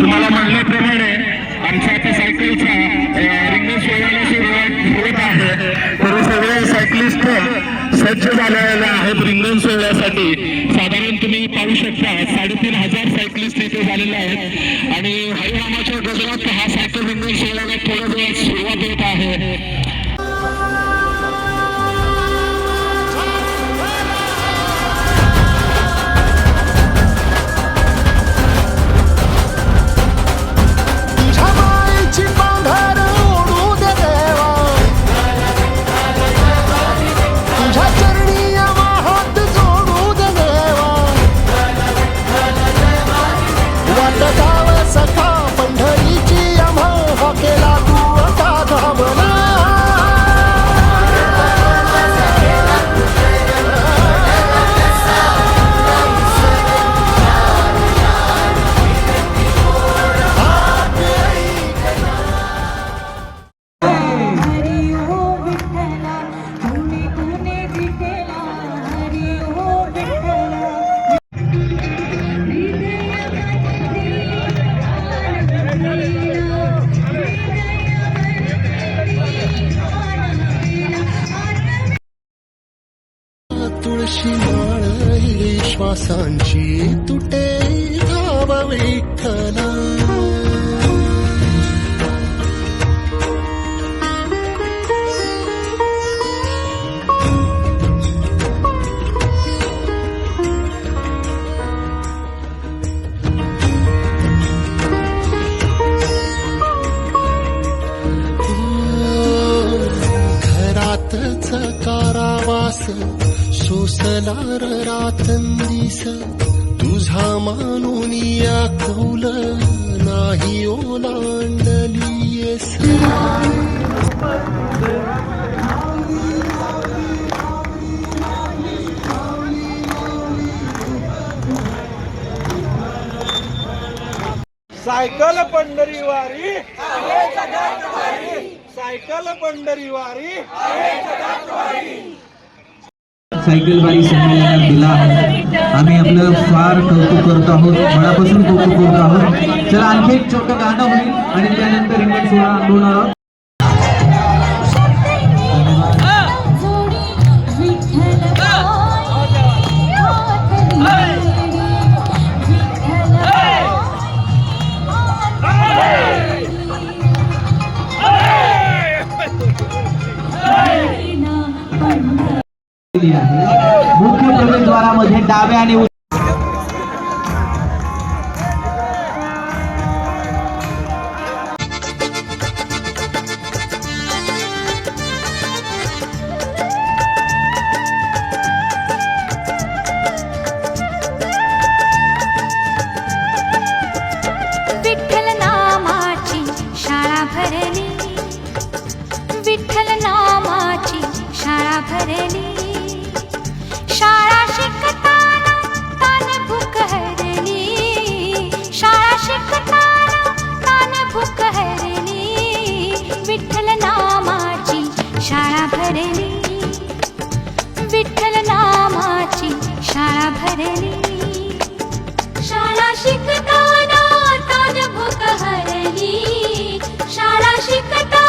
तुम्हाला म्हणल्याप्रमाणे आमच्या आता सायकलचा रिंग सोहळ्याला सुरुवात होत आहे. तर सगळे सायकलिस्ट सज्ज झालेले आहेत रिंगण सोहळ्यासाठी साधारण तुम्ही पाहू शकता साडेतीन हजार सायकलिस्ट इथे झालेले आहेत. आणि हरिनामाच्या गजरात हा सायकल रिंगण सोहळ्याला थोड्या वेळात सुरुवात होत आहे. तुळशी माळ हिरी श्वासांची तुटे धाव विठ्ठला सोसणार रातंदिस तुझा मानून या कौल नाही ओलांडलीयस सायकल पंढरी वारी सायकल पंढरी वारी संमेलनात दिला आहे. आम्ही आपलं फार कौतुक करत आहोत मनापासून कौतुक करत आहोत. चला आणखी एक छोटं गाणं होईल आणि त्यानंतर रिंगण सोहळा आंदोलन मुख्य प्रवेशद्वारामध्ये डाव्या आणि शाला शाला